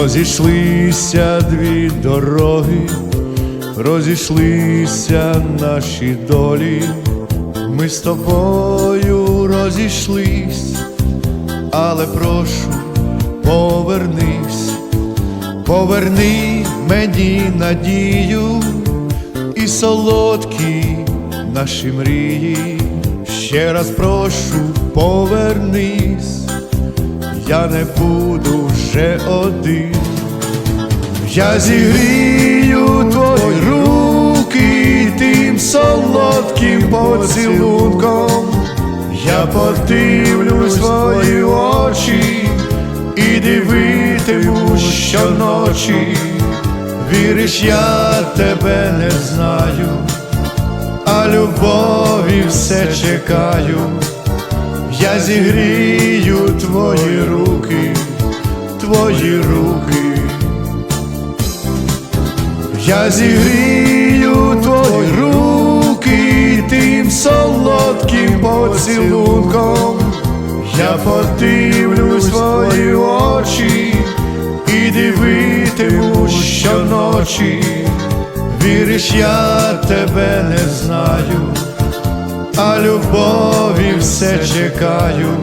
Розійшлися дві дороги, розійшлися наші долі, ми з тобою розійшлись, але прошу, повернись, поверни мені надію і солодкі наші мрії. Ще раз прошу, повернись, я не буду вже один. Я зігрію твої руки тим солодким поцілунком. Я подивлюсь твої очі і дивитиму щоночі. Віриш, я тебе не знаю, а любові все чекаю. Я зігрію твої руки, твої руки. Я зігрію твої руки тим солодким поцілунком. Я подивлюсь твої очі і дивитиму щоночі. Віриш, я тебе не знаю, а любові все чекаю.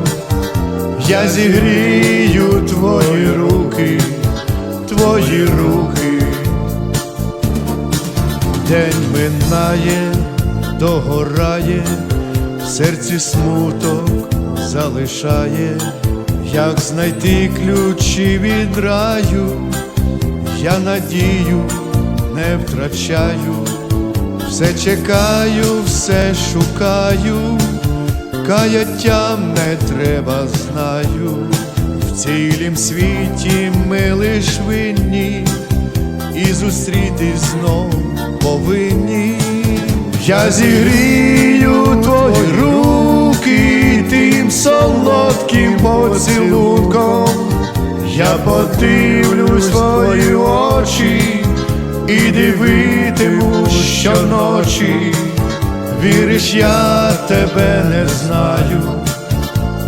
Я зігрію твої руки, твої руки. День минає, догорає, в серці смуток залишає, як знайти ключі від раю, я надію не втрачаю, все чекаю, все шукаю, каяттям не треба, знаю, в цілім світі ми лиш винні і зустрітись знов повинні. Я зігрію твої руки тим солодким поцілунком. Я подивлюсь твої очі і дивитиму щоночі. Віриш, я тебе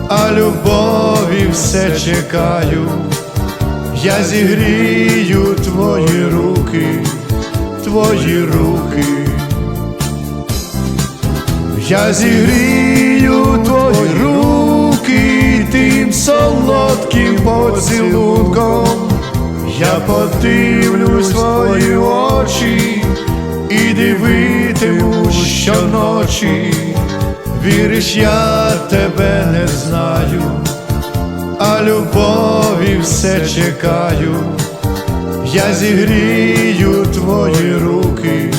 а любові все чекаю. Я зігрію твої руки, твої руки. Я зігрію твої руки тим солодким поцілунком. Я подивлюсь твої очі і дивитиму щоночі. Віриш, я тебе не знаю любові все чекаю, я зігрію твої руки,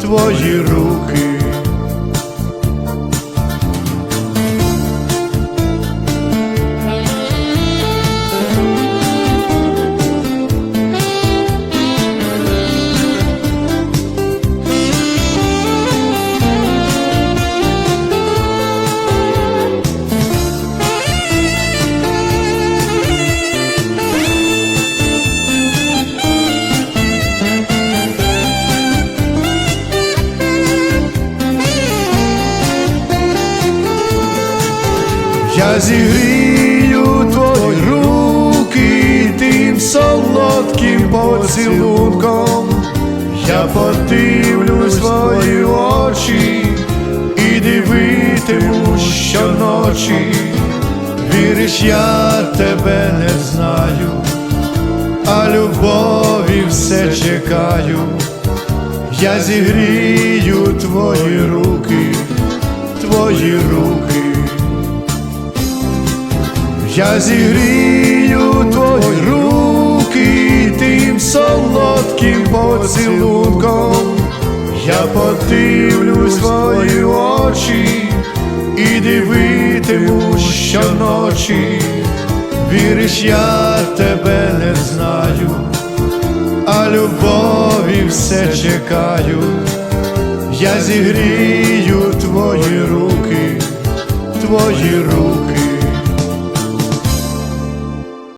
твої руки. Я зігрію твої руки тим солодким поцілунком. Я подивлюсь в твої очі і дивитиму щоночі. Віриш, я тебе не знаю, а любові все чекаю. Я зігрію твої руки, твої руки. Я зігрію твої руки тим солодким поцілунком. Я подивлюсь твої очі і дивитиму щоночі. Віриш, я тебе не знаю, а любові все чекаю. Я зігрію твої руки, твої руки.